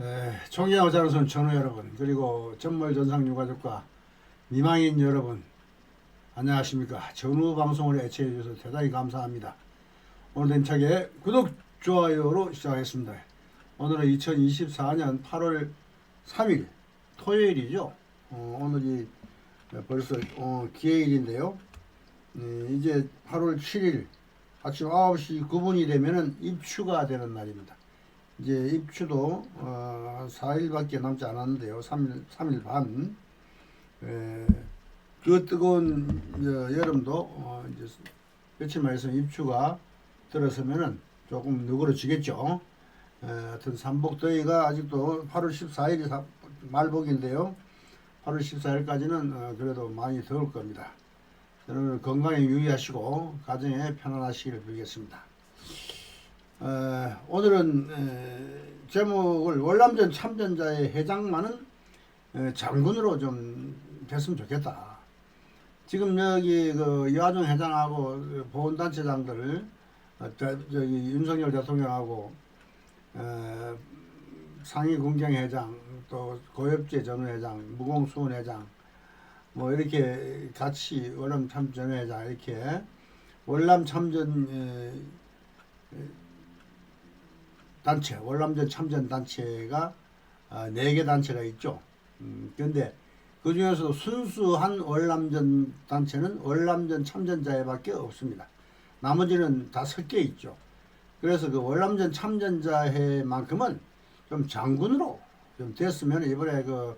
에, 존경하고 자랑스러운 전우 여러분 그리고 전몰 전상 유가족과 미망인 여러분 안녕하십니까? 전우 방송을 애청해 주셔서 대단히 감사합니다. 오늘 힘차게 구독 좋아요로 시작하겠습니다. 오늘은 2024년 8월 3일 토요일이죠? 어, 오늘이 벌써 어, 기해일인데요. 네, 이제 8월 7일 아침 9시 9분이 되면은 입추가 되는 날입니다 이제 입추도 어, 4일밖에 남지 않았는데요. 3일, 3일 반. 에, 그 뜨거운 저, 여름도 어, 이제 며칠만 있으면 입추가 들어서면은 조금 누그러지겠죠. 에, 하여튼 삼복더위가 아직도 8월 14일이 말복인데요. 8월 14일까지는 어, 그래도 많이 더울 겁니다. 여러분 건강에 유의하시고 가정에 편안하시기를 빌겠습니다. 어, 오늘은 에, 제목을 월남전 참전자의 회장만은 에, 장군으로 좀 됐으면 좋겠다. 지금 여기 그 여하정 회장하고 보훈단체장들 어, 대- 저기 윤석열 대통령하고 에, 상위 군경회장 또 고엽제 전후회장 무공수원 회장 뭐 이렇게 같이 월남 참전회장 이렇게 월남 참전 에, 단체, 월남전 참전 단체가 아, 네개 단체가 있죠. 음, 그런데 그 중에서도 순수한 월남전 단체는 월남전 참전자회밖에 없습니다. 나머지는 다 섞여 있죠. 그래서 그 월남전 참전자회만큼은 좀 장군으로 좀 됐으면 이번에 그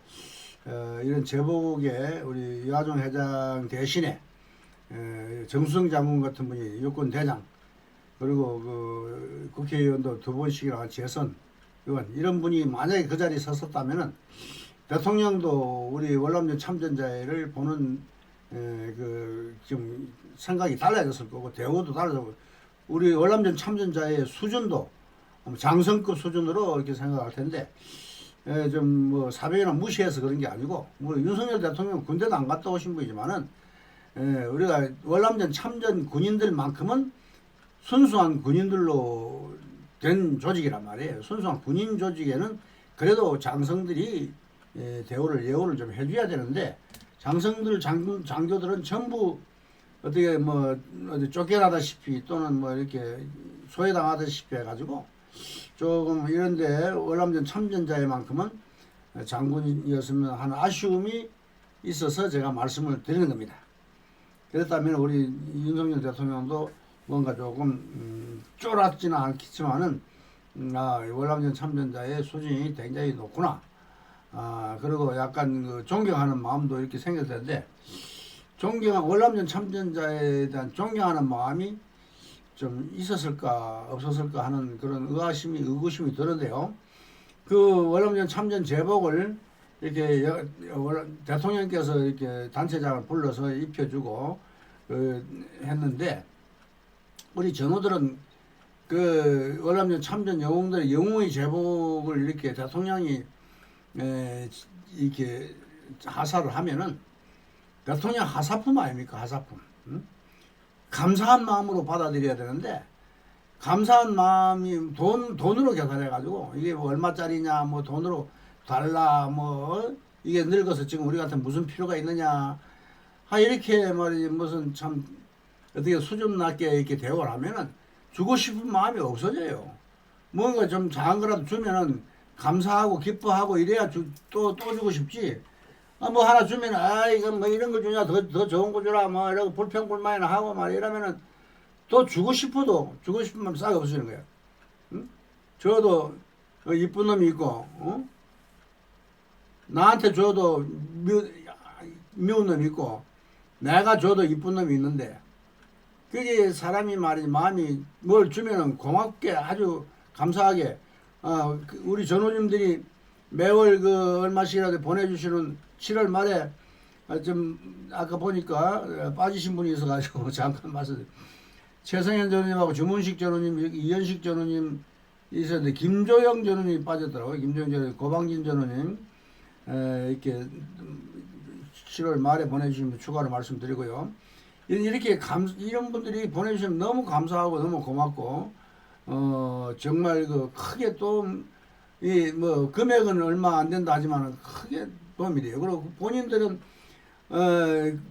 어, 이런 제복에 우리 여하종 회장 대신에 에, 정수성 장군 같은 분이 육군 대장 그리고 그 국회의원도 두 번씩이나 재선 의원 이런 분이 만약에 그 자리에 섰었다면은 대통령도 우리 월남전 참전자를 보는 에, 그좀 생각이 달라졌을 거고 대우도 달라졌고 우리 월남전 참전자의 수준도 장성급 수준으로 이렇게 생각할 텐데 좀뭐 사배이나 무시해서 그런 게 아니고 뭐 윤석열 대통령 군대도 안 갔다 오신 분이지만은 에, 우리가 월남전 참전 군인들만큼은 순수한 군인들로 된 조직이란 말이에요. 순수한 군인 조직에는 그래도 장성들이 에, 대우를 예우를 좀 해줘야 되는데 장성들 장, 장교들은 전부 어떻게 뭐 어디 쫓겨나다시피 또는 뭐 이렇게 소외당하다시피 해가지고 조금 이런데 월남전 참전자의만큼은 장군이었으면 하는 아쉬움이 있어서 제가 말씀을 드리는 겁니다. 그렇다면 우리 윤석열 대통령도 뭔가 조금 음, 쫄았지는 않겠지만은 음, 아, 월남전 참전자의 수준이 굉장히 높구나. 아 그리고 약간 그 존경하는 마음도 이렇게 생길 텐데 존경 월남전 참전자에 대한 존경하는 마음이 좀 있었을까 없었을까 하는 그런 의아심이 의구심이 드는데요. 그 월남전 참전 제복을 이렇게 여- 월- 대통령께서 이렇게 단체장을 불러서 입혀주고 그 했는데 우리 전우들은 그 월남전 참전 영웅들의 영웅의 제복을 이렇게 대통령이 에, 이렇게 하사를 하면은 대통령 하사품 아닙니까? 하사품. 응? 감사한 마음으로 받아들여야 되는데 감사한 마음이 돈 돈으로 계산해 가지고 이게 뭐 얼마짜리냐 뭐 돈으로 달라 뭐 이게 늙어서 지금 우리 같은 무슨 필요가 있느냐. 아 이렇게 말이지 무슨 참 어떻게 수준 낮게 이렇게 대우를 하면은 주고 싶은 마음이 없어져요. 뭔가 좀 작은 거라도 주면은 감사하고 기뻐하고 이래야 또또 주고 싶지. 아, 뭐 하나 주면 아 이거 뭐 이런 거 주냐 더 더 좋은 거 주라 뭐 이러고 불평불만이나 하고 말 이러면은 또 주고 싶어도 주고 싶은 마음 싹 없어지는 거야. 응? 저도 어, 이쁜 놈이 있고 어? 나한테 줘도 미, 미운 놈이 있고 내가 줘도 이쁜 놈이 있는데 그게 사람이 말이 마음이 뭘 주면은 고맙게 아주 감사하게 어, 그 우리 전우님들이 매월 그 얼마씩이라도 보내주시는 7월 말에 어, 좀 아까 보니까 어, 빠지신 분이 있어가지고 잠깐 말씀. 최성현 전우님하고 주문식 전우님 이현식 전우님 있었는데 김조영 전우님이 빠졌더라고요. 김조영 전우님 고방진 전우님. 에, 이렇게 7월 말에 보내주시면 추가로 말씀드리고요. 이렇게 감, 이런 분들이 보내주시면 너무 감사하고 너무 고맙고, 어, 정말 그 크게 또, 이 뭐 금액은 얼마 안 된다 하지만 크게 도움이 돼요. 그리고 본인들은 어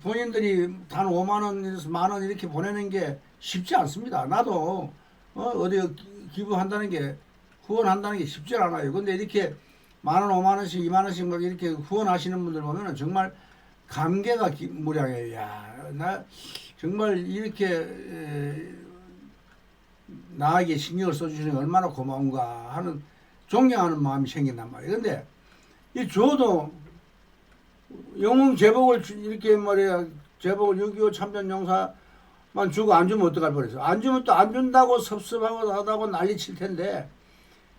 본인들이 단 5만 원에서 만원 이렇게 보내는 게 쉽지 않습니다. 나도 어 어디 기부한다는 게 후원한다는 게 쉽지 않아요. 근데 이렇게 만 원, 오만 원씩, 이만 원씩 막 이렇게 후원하시는 분들 보면은 정말 감개가 기- 무량해요. 야, 나 정말 이렇게 에, 나에게 신경을 써주시는 게 얼마나 고마운가 하는 존경하는 마음이 생긴단 말이에요. 근데 이 줘도 영웅 제복을 주- 이렇게 말이야 제복을 6.25 참전 용사만 주고 안 주면 어떡할 뻔했어. 안 주면 또 안 준다고 섭섭하고 하다고 난리 칠 텐데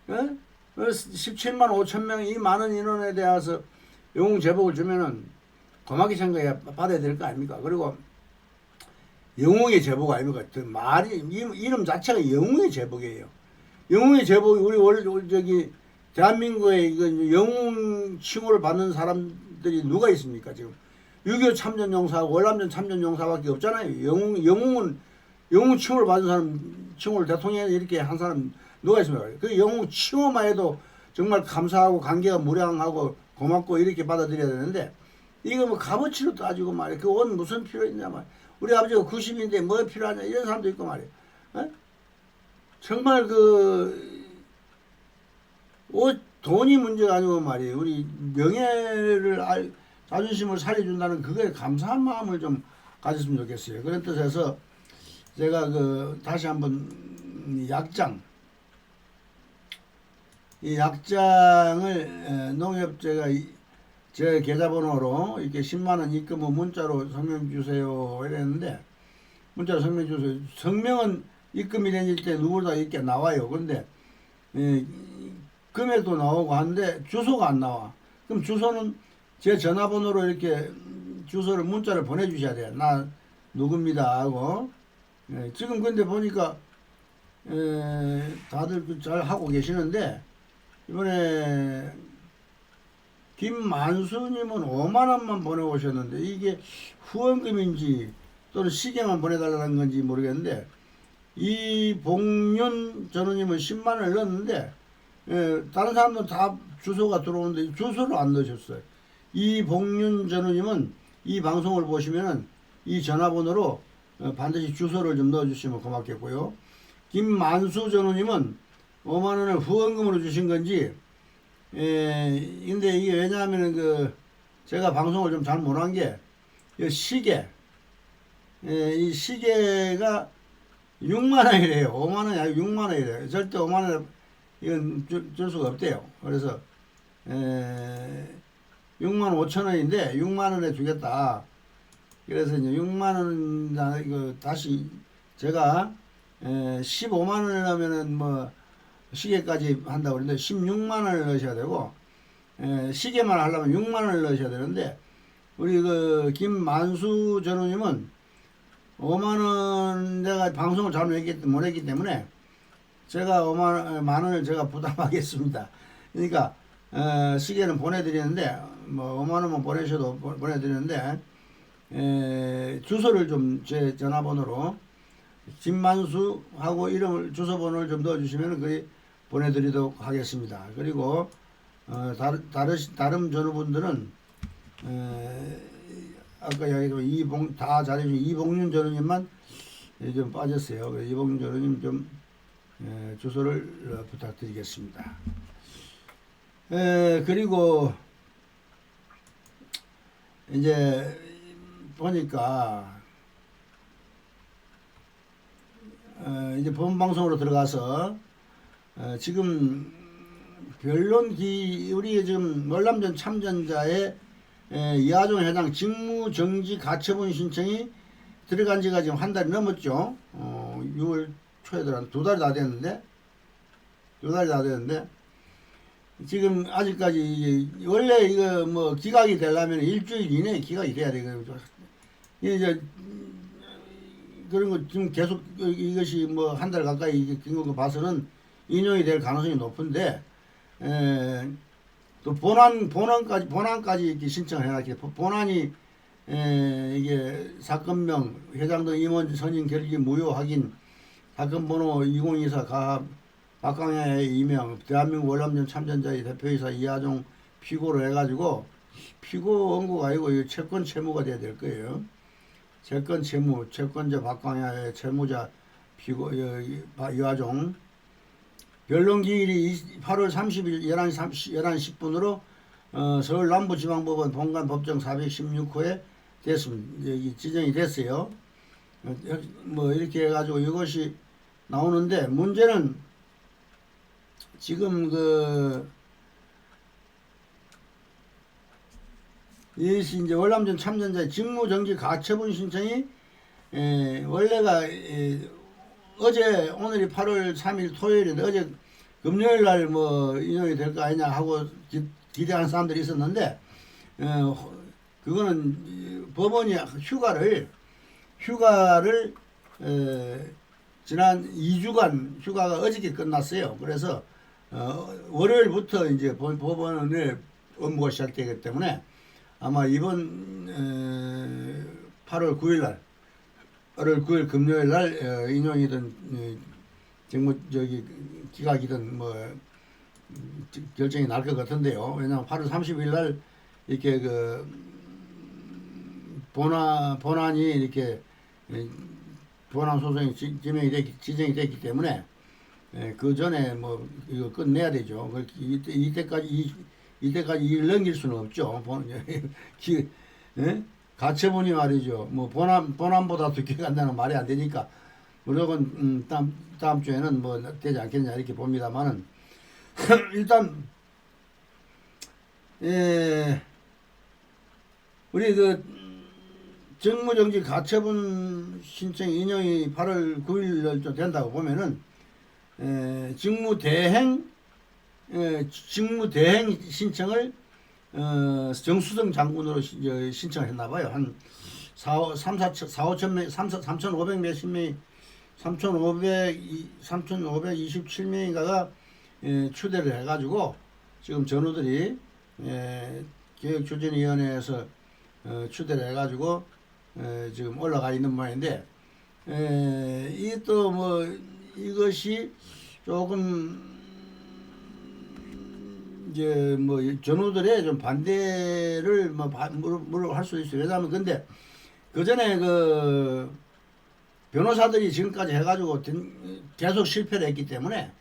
어? 17만 5천 명 이 많은 인원에 대해서 영웅 제복을 주면은 고맙게 생각해 받아야 될 거 아닙니까? 그리고 영웅의 제복 아닙니까? 그 말이 이- 이름 자체가 영웅의 제복이에요. 영웅의 제복이 우리 원 우리 저기 대한민국에 이거 영웅 칭호를 받는 사람들이 누가 있습니까? 지금 6.25 참전 용사, 월남전 참전 용사밖에 없잖아요. 영웅 영웅은 영웅 칭호를 받은 사람 칭호를 대통령이 이렇게 한 사람 누가 있습니까? 그 영웅 칭호만 해도 정말 감사하고 관계가 무량하고 고맙고 이렇게 받아들여야 되는데 이거 뭐 값어치로 따지고 말이야. 그 옷 무슨 필요 있냐 말이야. 우리 아버지가 90인데 뭐 필요하냐 이런 사람도 있고 말이야. 어? 정말 그 옷, 돈이 문제가 아니고 말이에요. 우리 명예를 알, 자존심을 살려준다는 그거에 감사한 마음을 좀 가졌으면 좋겠어요. 그런 뜻에서 제가 그 다시 한번 이 약장 이 약장을 에, 농협제가 이- 제 계좌번호로 이렇게 10만 원 입금 후 문자로 성명 주세요 이랬는데 문자로 성명 주세요. 성명은 입금이 된때 누구나 이렇게 나와요. 그런데 예, 금액도 나오고 한데 주소가 안 나와. 그럼 주소는 제 전화번호로 이렇게 주소를 문자를 보내주셔야 돼요. 나 누굽니다 하고 예, 지금 근데 보니까 에, 다들 그잘 하고 계시는데 이번에 김만수님은 5만 원만 보내오셨는데 이게 후원금인지 또는 시계만 보내달라는 건지 모르겠는데 이봉윤 전우님은 10만 원을 넣었는데 예, 다른 사람들은 다 주소가 들어오는데 주소를 안 넣으셨어요. 이봉윤 전우님은 이 방송을 보시면은 이 전화번호로 어, 반드시 주소를 좀 넣어주시면 고맙겠고요. 김만수 전우님은 5만 원을 후원금으로 주신 건지 예, 근데 이게 왜냐하면은 그 제가 방송을 좀 잘 못한 게 이 시계 예, 이 시계가 6만 원이래요. 5만 원이 아니고 6만 원이래요. 절대 5만 원 이건 줄, 줄 수가 없대요. 그래서 에, 6만 5천 원인데 6만 원에 주겠다. 그래서 이제 6만 원 다- 이거 다시 제가 에, 15만 원을 넣으면은 뭐 시계까지 한다고 그러는데 16만 원을 넣으셔야 되고 에, 시계만 하려면 6만 원을 넣으셔야 되는데 우리 그 김만수 전우님은 5만 원 내가 방송을 잘 못했기, 못했기 때문에 제가 5만 원, 만 원을 제가 부담하겠습니다. 그러니까 어, 시계는 보내드리는데 뭐 5만 원만 보내셔도 보- 보내드리는데 에, 주소를 좀 제 전화번호로 김만수하고 이름을 주소번호를 좀 넣어주시면 거기 보내드리도록 하겠습니다. 그리고 어, 다른 다른 전우분들은 에, 아까 이야기했지만 이봉 다 잘해준 이봉윤 전우님만 예, 좀 빠졌어요. 이봉윤 전우님 좀 에, 주소를 어, 부탁드리겠습니다. 에, 그리고 이제 보니까 어, 이제 본 방송으로 들어가서 어, 지금 변론 기 우리 지금 월남전 참전자의 에, 이하종 회장 직무 정지 가처분 신청이 들어간 지가 지금 한 달이 넘었죠. 어, 6월 초에 들어간 두 달이 다 됐는데 두 달이 다 됐는데 지금 아직까지 원래 이거 뭐 기각이 되려면 일주일 이내에 기각이 돼야 되거든요. 이제 음, 그런 거 지금 계속 이것이 뭐 한 달 가까이 이게 긴거 봐서는 인용이 될 가능성이 높은데 에, 또 본안 본안까지 본안까지 이렇게 신청을 해놨기 본안이 에, 이게 사건명 회장 등 임원 선임 결기 무효 확인 사건 번호 2024 가합 박광야의 이명, 대한민국 월남전 참전자의 대표이사 이하종 피고로 해가지고 피고 원고가 아니고 이 채권 채무가 돼야 될 거예요. 채권 채무, 채권자 박광야의 채무자 피고 이하종 변론 기일이 8월 30일 11시 30, 11시 10분으로 어, 서울 남부지방법원 본관 법정 416호에 됐습니다. 여기 지정이 됐어요. 뭐 이렇게 해가지고 이것이 나오는데 문제는 지금 그 이것이 이제 월남전 참전자의 직무정지 가처분 신청이 에, 원래가 에, 어제 오늘이 8월 3일 토요일인데 어제 금요일 날 뭐 인용이 될 거 아니냐 하고 기, 기대하는 사람들이 있었는데 어, 그거는 이 법원이 휴가를 휴가를 에, 지난 2주간 휴가가 어저께 끝났어요. 그래서 어, 월요일부터 이제 법- 법원의 업무가 시작되기 때문에 아마 이번 에, 8월 9일 날 8월 9일 금요일 날 어, 인용이든 어, 정부 저기 기각이든 뭐 음, 결정이 날 것 같은데요. 왜냐하면 8월 30일 날 이렇게 그 음, 본안 본안이 이렇게 에, 본안 소송이 지- 지명이 됐기, 지정이 됐기 때문에 에, 그 전에 뭐 이거 끝내야 되죠. 그 이때, 이때까지 이, 이때까지 일을 넘길 수는 없죠. 본, 기, 에? 가처분이 말이죠. 뭐 본안 본안보다 더 기간다는 말이 안 되니까 무조건 음, 다음 다음 주에는 뭐 되지 않겠냐 이렇게 봅니다만은 일단 예 우리 그 정무정지 가처분 신청 인용이 8월 9일 날좀 된다고 보면은 에, 직무대행 에, 직무대행 신청을 어, 정수성 장군으로 신청을 했나 봐요. 한 4, 3, 4, 4, 5천 명, 3, 3,500 몇십 명, 3,500, 3,527명인가가 예, 추대를 해가지고 지금 전우들이 예, 교육추진위원회에서 어, 추대를 해가지고 에, 지금 올라가 있는 모양인데 이 또 뭐 이것이 조금 이제 뭐 전우들의 좀 반대를 뭐 뭐할 수 있어요. 왜냐하면 근데 그 전에 그 변호사들이 지금까지 해가지고 된- 계속 실패를 했기 때문에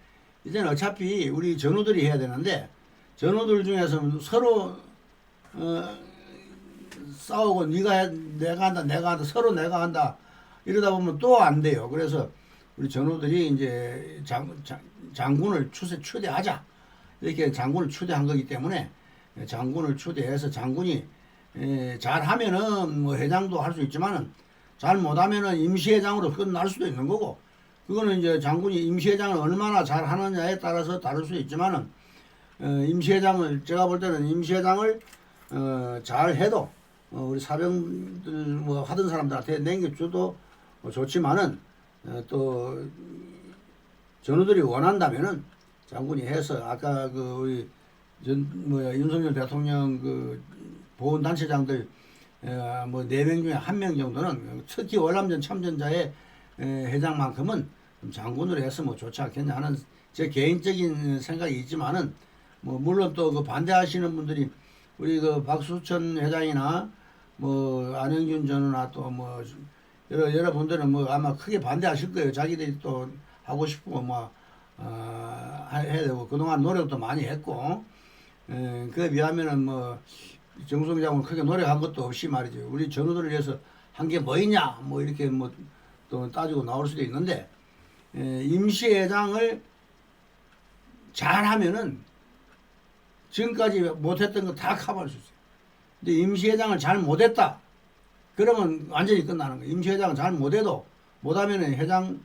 이제는 어차피 우리 전우들이 해야 되는데 전우들 중에서 서로 어, 싸우고 네가 해, 내가 한다 내가 한다 서로 내가 한다 이러다 보면 또 안 돼요. 그래서 우리 전우들이 이제 장, 장, 장군을 추세 추대하자 이렇게 장군을 추대한 거기 때문에 장군을 추대해서 장군이 에, 잘하면은 뭐 회장도 할 수 있지만은 잘 못하면은 임시회장으로 끝날 수도 있는 거고 그거는 이제 장군이 임시회장을 얼마나 잘 하느냐에 따라서 다를 수 있지만은 어, 임시회장을 제가 볼 때는 임시회장을 어, 잘 해도 어, 우리 사병들 뭐 하던 사람들한테 남겨줘도 뭐 좋지만은 어, 또 전우들이 원한다면은 장군이 해서 아까 그 우리 전 뭐야 윤석열 대통령 그 보훈 단체장들 뭐네 명 중에 한 명 정도는 특히 월남전 참전자의 에, 회장만큼은 좀 장군으로 해서 뭐 좋지 않겠냐 하는 제 개인적인 생각이 있지만은 뭐 물론 또 그 반대하시는 분들이 우리 그 박수천 회장이나 뭐 안영준 전우나 또 뭐 여러 여러분들은 뭐 아마 크게 반대하실 거예요. 자기들이 또 하고 싶고 뭐 어, 해야 되고 그동안 노력도 많이 했고 에, 그에 비하면은 뭐 정성 장군 크게 노력한 것도 없이 말이죠. 우리 전우들을 위해서 한 게 뭐 있냐 뭐 이렇게 뭐 또 따지고 나올 수도 있는데 에, 임시회장을 잘하면은 지금까지 못했던 거 다 커버할 수 있어요. 근데 임시회장을 잘 못했다. 그러면 완전히 끝나는 거예요. 임시회장을 잘 못해도 못하면은 회장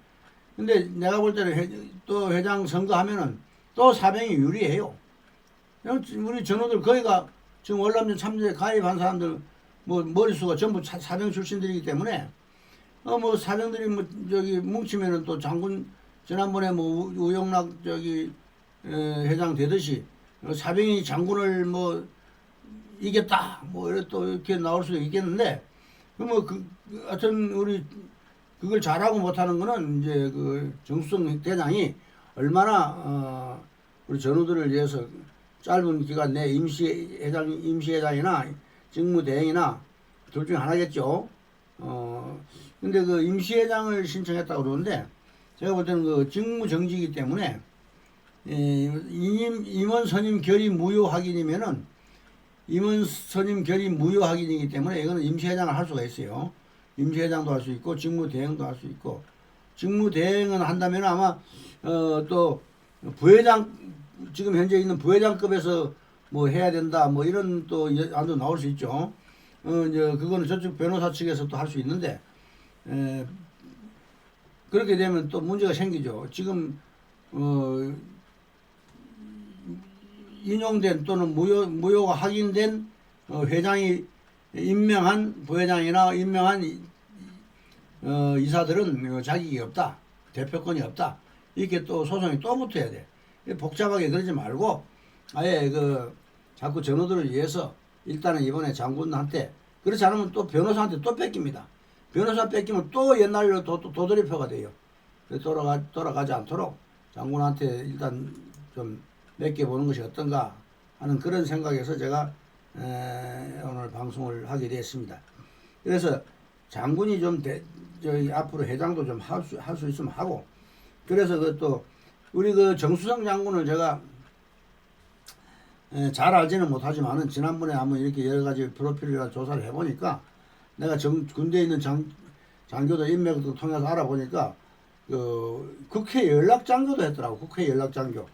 근데 내가 볼 때는 회, 또 회장 선거하면은 또 사병이 유리해요. 우리 전우들 거기가 지금 월남전 참전에 가입한 사람들 뭐 머릿수가 전부 사- 사병 출신들이기 때문에 어 뭐 사병들이 뭐 저기 뭉치면은 또 장군 지난번에 뭐 우- 우영락 저기 에, 회장 되듯이 어, 사병이 장군을 뭐 이겼다 뭐 이래 또 이렇게 나올 수도 있겠는데 그뭐그 하여튼 우리 그걸 잘하고 못하는 거는 이제 그 정수성 대장이 얼마나 어, 우리 전우들을 위해서 짧은 기간 내 임시회장 임시회장이나 직무대행이나 둘 중에 하나겠죠. 어 근데 그 임시회장을 신청했다고 그러는데 제가 볼 때는 그 직무 정지이기 때문에 에, 임임, 임원 선임 결의 무효 확인이면은 임원 선임 결의 무효 확인이기 때문에 이거는 임시회장을 할 수가 있어요. 임시회장도 할 수 있고 직무대행도 할 수 있고 직무대행은 한다면 아마 어, 또 부회장 지금 현재 있는 부회장급에서 뭐 해야 된다 뭐 이런 또 안도 나올 수 있죠. 어 이제 그거는 저쪽 변호사 측에서 또 할 수 있는데 에, 그렇게 되면 또 문제가 생기죠. 지금 어 인용된 또는 무효 무효가 확인된 어, 회장이 임명한 부회장이나 임명한 이- 어, 이사들은 어, 자격이 없다. 대표권이 없다. 이렇게 또 소송이 또 붙어야 돼. 복잡하게 그러지 말고 아예 그 자꾸 전우들을 위해서 일단은 이번에 장군한테 그렇지 않으면 또 변호사한테 또 뺏깁니다. 변호사 뺏기면 또 옛날로 도, 도, 도돌이표가 돼요. 그래서 돌아가, 돌아가지 않도록 장군한테 일단 좀 맡겨보는 것이 어떤가 하는 그런 생각에서 제가 에, 오늘 방송을 하게 됐습니다. 그래서 장군이 좀 대, 저희 앞으로 회장도 좀 할 수 할 수 있으면 하고 그래서 그또 우리 그 정수성 장군을 제가 에, 잘 알지는 못하지만은 지난번에 한번 이렇게 여러 가지 프로필이나 조사를 해보니까 내가 정, 군대에 있는 장, 장교들 인맥도 통해서 알아보니까 그 국회 연락장교도 했더라고 국회 연락장교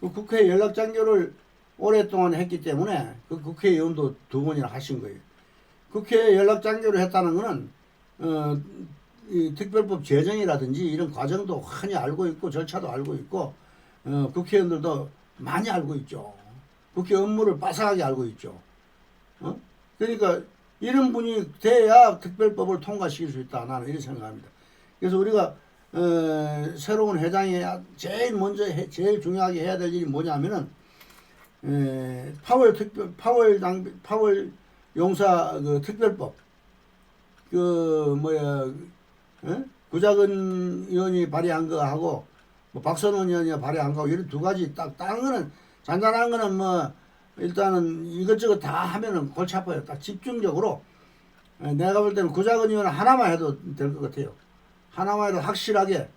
그 국회 연락장교를 오랫동안 했기 때문에 그 국회의원도 두 번이나 하신 거예요. 국회 연락장교를 했다는 거는 어, 이 특별법 제정이라든지 이런 과정도 흔히 알고 있고 절차도 알고 있고 어, 국회의원들도 많이 알고 있죠. 국회 업무를 빠삭하게 알고 있죠. 어? 그러니까 이런 분이 돼야 특별법을 통과시킬 수 있다. 나는 이렇게 생각합니다. 그래서 우리가 어, 새로운 회장이 제일 먼저 해, 제일 중요하게 해야 될 일이 뭐냐면은 에, 파월 특별 파월 당 파월 용사 그 특별법 그 뭐야 에? 구자근 의원이 발의한 거 하고 뭐 박선원 의원이 발의한 거 이런 두 가지 딱 다른 거는 잔잔한 거는 뭐 일단은 이것저것 다 하면은 골치 아파요. 딱 집중적으로 에, 내가 볼 때는 구자근 의원 하나만 해도 될 것 같아요. 하나만 해도 확실하게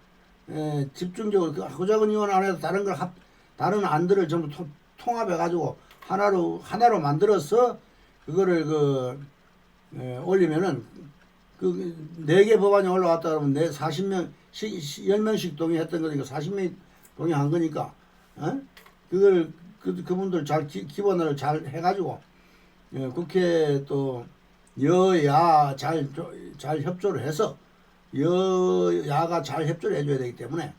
에, 집중적으로 그 구자근 의원 안에서 다른 걸 합, 다른 안들을 전부 토, 통합해 가지고 하나로 하나로 만들어서 그거를 그 에, 올리면은 그 네 개 법안이 올라왔다 그러면 네 40명 10명씩 동의했던 거니까 40명이 동의한 거니까 어? 그걸 그 그분들 잘 기, 기본을 잘 해가지고 예, 국회 또 여야 잘 잘 협조를 해서 여야가 잘 협조를 해줘야 되기 때문에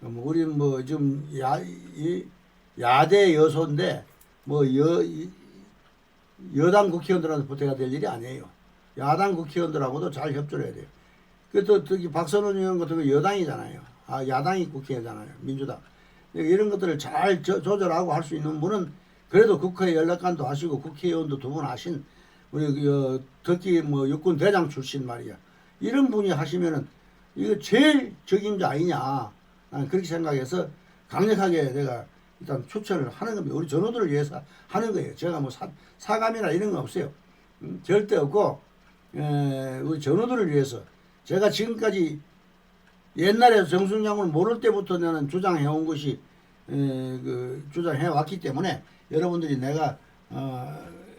뭐 우리 뭐 지금 야 이, 야대 여소인데 뭐 여 여당 국회의원들한테 부탁해야 될 일이 아니에요. 야당 국회의원들하고도 잘 협조를 해야 돼요. 그또 특히 박선원 의원 같은 거 여당이잖아요. 아 야당이 국회잖아요. 민주당. 이런 것들을 잘 저, 조절하고 할 수 있는 분은 그래도 국회 연락관도 하시고 국회의원도 두 분 하신 우리 그, 어, 특히 뭐 육군 대장 출신 말이야. 이런 분이 하시면은 이거 제일 적임자 아니냐. 나는 그렇게 생각해서 강력하게 내가 일단 추천을 하는 겁니다. 우리 전우들을 위해서 하는 거예요. 제가 뭐 사, 사감이나 이런 거 없어요. 음, 절대 없고 에, 우리 전우들을 위해서 제가 지금까지 옛날에 정순 장군을 모를 때부터 나는 주장해온 것이 에, 그 주장해 왔기 때문에 여러분들이 내가 어,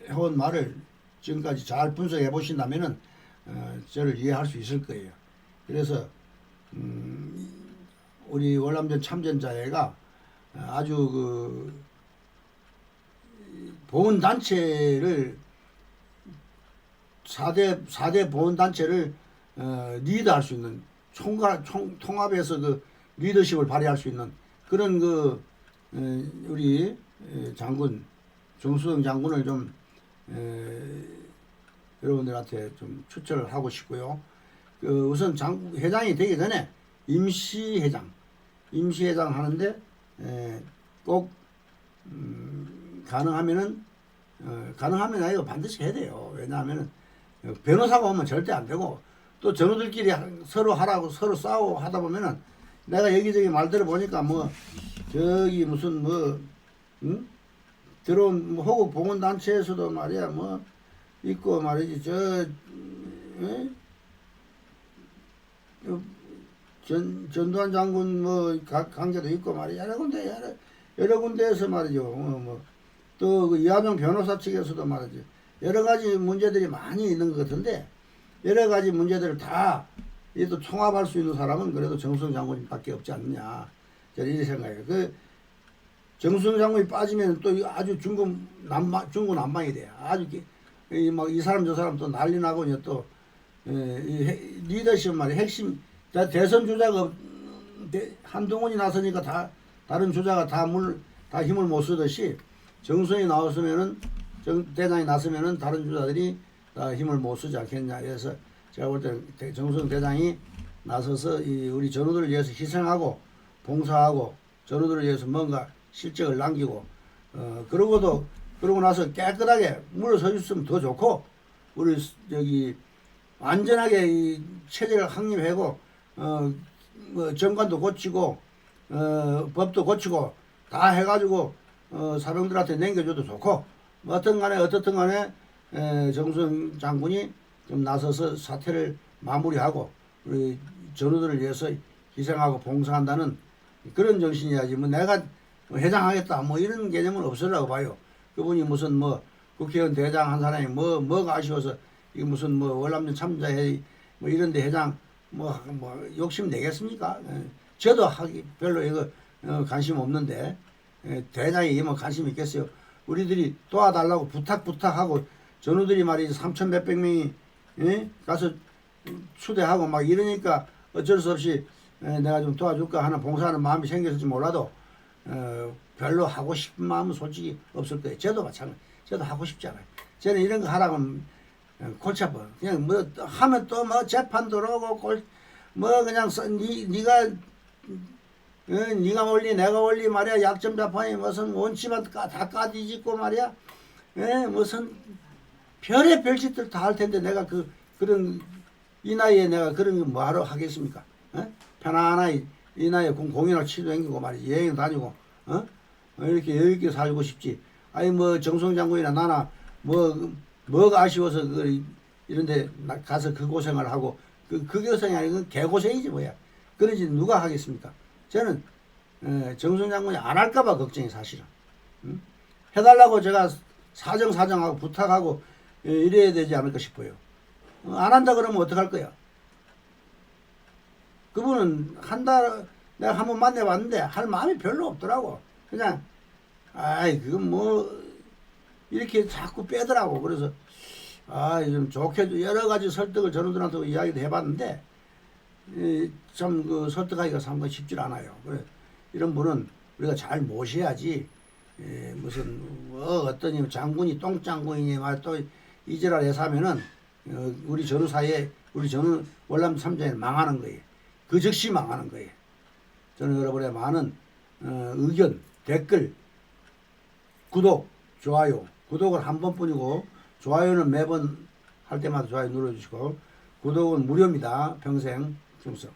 해온 말을 지금까지 잘 분석해 보신다면은 어, 저를 이해할 수 있을 거예요. 그래서 음, 우리 월남전 참전자회가 아주 그 보훈 단체를 4대 4대 보훈 단체를 어, 리드할 수 있는 총괄 총 통합해서 그 리더십을 발휘할 수 있는 그런 그 에, 우리 에, 장군 정수영 장군을 좀 에, 여러분들한테 좀 추천을 하고 싶고요. 그 우선 장 회장이 되기 전에 임시 회장 임시 회장 하는데 에, 꼭 음, 가능하면은 어, 가능하면 아니고 반드시 해야 돼요. 왜냐하면은 어, 변호사가 오면 절대 안 되고 또 전우들끼리 하- 서로 하라고 서로 싸우고 하다 보면은 내가 여기저기 말 들어보니까 뭐 저기 무슨 뭐 응? 들어온 뭐 호국 봉헌 단체에서도 말이야 뭐 있고 말이지 저 전, 전두환 장군 뭐 가- 관계도 있고 말이야. 여러 군데 여러, 여러 군데에서 말이죠. 어, 뭐또그 이하정 변호사 측에서도 말이죠 여러 가지 문제들이 많이 있는 것 같은데 여러 가지 문제들을 다 이또 통합할 수 있는 사람은 그래도 정수영 장군님밖에 없지 않느냐 저는 이렇게 생각해요. 그 정수영 장군이 빠지면 또 아주 중국 난방 중국난방이 돼요. 아주 이막이 사람 저 사람 또 난리 나고 이제 또 에, 이 핵- 리더십 말이 핵심 다 대선 주자가 한동훈이 나서니까 다 다른 주자가 다 물 다 힘을 못 쓰듯이 정수영이 나왔으면은 정 대장이 나서면은 다른 주자들이 다 힘을 못 쓰지 않겠냐. 그래서 제가 볼 때는 대- 정수영 대장이 나서서 이 우리 전우들을 위해서 희생하고 봉사하고 전우들을 위해서 뭔가 실적을 남기고 어 그러고도 그러고 나서 깨끗하게 물러서 줬으면 더 좋고 우리 스- 저기 완전하게 이 체제를 확립하고 어 뭐 정관도 고치고 어 법도 고치고 다 해가지고 어 사병들한테 남겨줘도 좋고 뭐 어떤 간에 어떻든 간에 에, 정수영 장군이 좀 나서서 사태를 마무리하고 우리 전우들을 위해서 희생하고 봉사한다는 그런 정신이야지 뭐 내가 뭐 회장하겠다 뭐 이런 개념은 없으라고 봐요. 그분이 무슨 뭐 국회의원 대장 한 사람이 뭐 뭐가 아쉬워서 이 무슨 뭐 월남전 참자회 뭐 이런데 회장 뭐, 뭐 욕심 내겠습니까? 예. 저도 하기 별로 이거 어, 관심 없는데 예, 대장이 뭐 관심 있겠어요. 우리들이 도와달라고 부탁 부탁하고 전우들이 말이지 삼천 몇백 명이 예? 가서 추대하고 막 이러니까 어쩔 수 없이 에, 내가 좀 도와줄까 하는 봉사하는 마음이 생겼을지 몰라도 어, 별로 하고 싶은 마음은 솔직히 없을 거예요. 저도 마찬가지. 저도 하고 싶지 않아요. 저는 이런 거 하라면 어, 골치 아파. 그냥 뭐 하면 또 뭐 재판 들어오고 골, 뭐 그냥 써- 니, 니가 어, 니가 원리 내가 원리 말이야 약점 재판이 무슨 원치만 까- 다 까뒤집고 말이야 예, 무슨 별의 별짓들 다 할 텐데 내가 그 그런 이 나이에 내가 그런 거 뭐하러 하겠습니까? 어? 편안하게 이 나이에 공, 공연을 치도 댕기고 말이지 여행 다니고 어? 어, 이렇게 여유 있게 살고 싶지. 아니 뭐 정성 장군이나 나나 뭐 뭐가 아쉬워서 그 이런데 나- 가서 그 고생을 하고 그, 그 고생이 아니고 개고생이지 뭐야. 그러지 누가 하겠습니까? 저는 에, 정성 장군이 안 할까봐 걱정이 사실은. 응? 해달라고 제가 사정 사정하고 부탁하고 에, 이래야 되지 않을까 싶어요. 어, 안 한다 그러면 어떡할 거야? 그분은 한다 내가 한 번 만나봤는데 할 마음이 별로 없더라고. 그냥 아이 그건 뭐 이렇게 자꾸 빼더라고. 그래서 아 좀 좋게 여러 가지 설득을 전우들한테 이야기도 해봤는데 참그 설득하기가 상당히 쉽지 않아요. 그래 이런 분은 우리가 잘 모셔야지. 에, 무슨 뭐 어떤 장군이 똥장군이니 말또 이지랄 해서 하면은 어, 우리 전후 사이에 우리 전후 월남 삼전에 망하는 거예요. 그 즉시 망하는 거예요. 저는 여러분의 많은 어, 의견, 댓글, 구독, 좋아요. 구독은 한 번뿐이고 좋아요는 매번 할 때마다 좋아요 눌러주시고 구독은 무료입니다. 평생 충성.